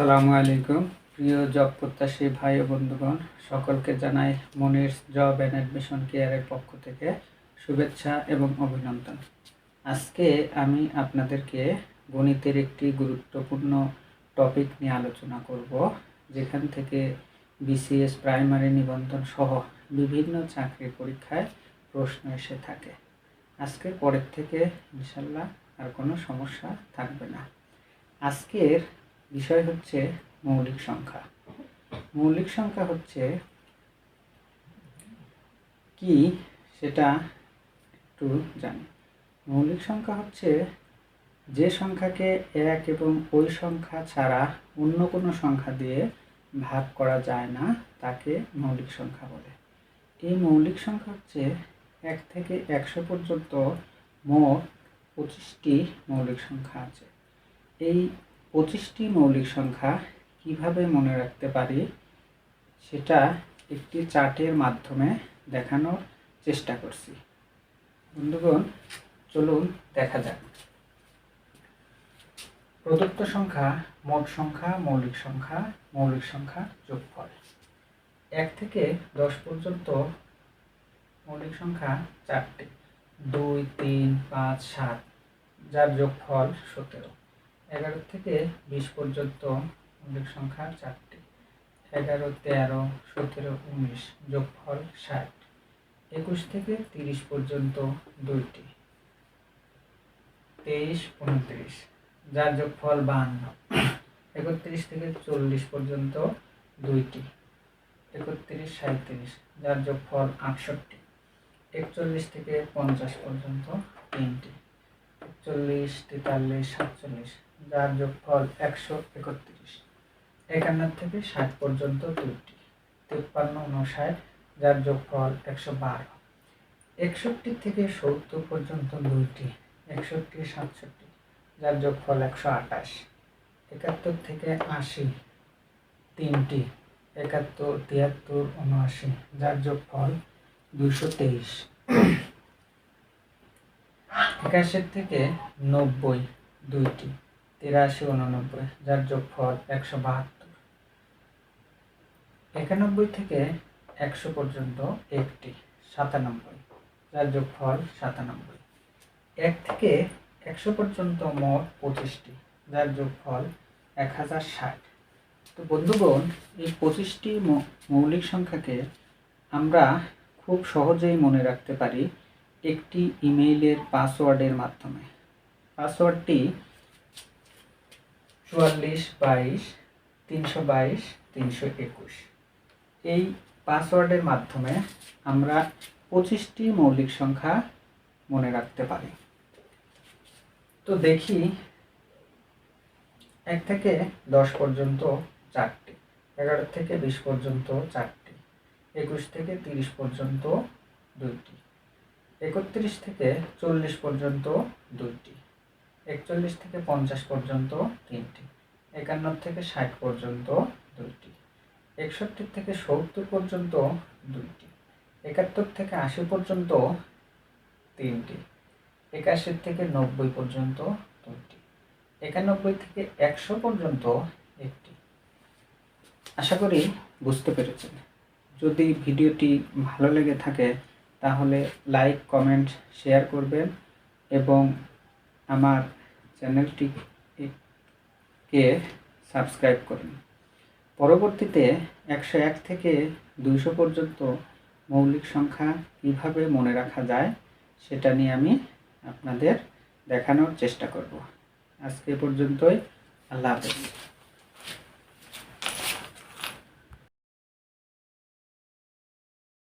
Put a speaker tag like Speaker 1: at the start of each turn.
Speaker 1: আসসালামু আলাইকুম। প্রিয় জব প্রত্যাশী ভাই ও বন্ধুগণ, সকলকে জানাই মনির জব অ্যান্ড অ্যাডমিশন কেয়ারের পক্ষ থেকে শুভেচ্ছা এবং অভিনন্দন। আজকে আমি আপনাদেরকে গণিতের একটি গুরুত্বপূর্ণ টপিক নিয়ে আলোচনা করব, যেখান থেকে বিসিএস, প্রাইমারি নিবন্ধন সহ বিভিন্ন চাকরি পরীক্ষায় প্রশ্ন এসে থাকে। আজকে পরের থেকে ইনশাল্লাহ আর কোনো সমস্যা থাকবে না। আজকের বিষয় হচ্ছে মৌলিক সংখ্যা। মৌলিক সংখ্যা হচ্ছে কি সেটা একটু জানি। মৌলিক সংখ্যা হচ্ছে যে সংখ্যাকে এক এবং ওই সংখ্যা ছাড়া অন্য কোনো সংখ্যা দিয়ে ভাগ করা যায় না, তাকে মৌলিক সংখ্যা বলে। এই মৌলিক সংখ্যা হচ্ছে এক থেকে একশো পর্যন্ত মোট পঁচিশটি মৌলিক সংখ্যা আছে। এই পঁচিশটি মৌলিক সংখ্যা কীভাবে মনে রাখতে পারি সেটা একটি চার্টের মাধ্যমে দেখানোর চেষ্টা করছি। বন্ধুগণ, চলুন দেখা যাক। প্রদত্ত সংখ্যা মোট সংখ্যা, মৌলিক সংখ্যা মৌলিক সংখ্যা যোগফল। এক থেকে দশ পর্যন্ত মৌলিক সংখ্যা চারটি। দুই, তিন, পাঁচ, সাত, যার যোগফল সতেরো। এগারো থেকে বিশ পর্যন্ত মৌলিক সংখ্যা চারটি। এগারো, তেরো, সতেরো, উনিশ যোগফল ষাট। একুশ থেকে তিরিশ পর্যন্ত দুইটি। তেইশ, উনত্রিশ, যার যোগফল বাহান্ন। একত্রিশ থেকে চল্লিশ পর্যন্ত দুইটি। একত্রিশ সাঁত্রিশ যার যোগফল আটষট্টি। একচল্লিশ থেকে পঞ্চাশ পর্যন্ত তিনটি। একচল্লিশ, তেতাল্লিশ, সাতচল্লিশ যার যোগফল একশো একত্রিশ। একান্ন থেকে ষাট পর্যন্ত দুইটি তিপ্পান্ন উনষাট যার যোগফল একশো বারো। একষট্টি থেকে সত্তর পর্যন্ত দুইটি একষট্টি, সাতষট্টি। যার যোগফল একশো আঠাশ। একাত্তর থেকে আশি, তিনটি। একাত্তর, তিয়াত্তর, উনআশি। যার যোগফল দুশো তেইশ। একাশি থেকে নব্বই, দুইটি। তিরাশি উননব্বই, যার যোগফল একশো বাহাত্তর। একানব্বই থেকে একশো পর্যন্ত একটি, সাতানব্বই, যার যোগফল সাতানব্বই। এক থেকে একশো পর্যন্ত মোট পঁচিশটি, যার যোগফল এক হাজার ষাট। তো বন্ধুগণ, এই পঁচিশটি মৌলিক সংখ্যাকে আমরা খুব সহজেই মনে রাখতে পারি একটি ইমেইলের পাসওয়ার্ডের মাধ্যমে। পাসওয়ার্ডটি চুয়াল্লিশ, বাইশ, তিনশো বাইশ, তিনশো একুশ। এই পাসওয়ার্ডের মাধ্যমে আমরা পঁচিশটি মৌলিক সংখ্যা মনে রাখতে পারি। তো দেখি এক থেকে দশ পর্যন্ত চারটি, এগারো থেকে বিশ পর্যন্ত চারটি, একুশ থেকে তিরিশ পর্যন্ত দুইটি, একত্রিশ থেকে চল্লিশ পর্যন্ত দুইটি। একচল্লিশ থেকে পঞ্চাশ পর্যন্ত তিনটি, একান্ন থেকে ষাট পর্যন্ত দুইটি, একষট্টি থেকে সত্তর পর্যন্ত দুইটি, একাত্তর থেকে আশি পর্যন্ত তিনটি, একাশি থেকে নব্বই পর্যন্ত দুইটি, একানব্বই থেকে একশো পর্যন্ত একটি। আশা করি বুঝতে পেরেছেন। যদি ভিডিওটি ভালো লেগে থাকে, তাহলে লাইক, কমেন্ট, শেয়ার করবেন এবং আমার চ্যানেলটিকে সাবস্ক্রাইব করুন। পরবর্তীতে একশো এক থেকে দুইশো পর্যন্ত মৌলিক সংখ্যা কীভাবে মনে রাখা যায় সেটা নিয়ে আমি আপনাদের দেখানোর চেষ্টা করব। আজকে পর্যন্তই। আল্লাহ হাফেজ।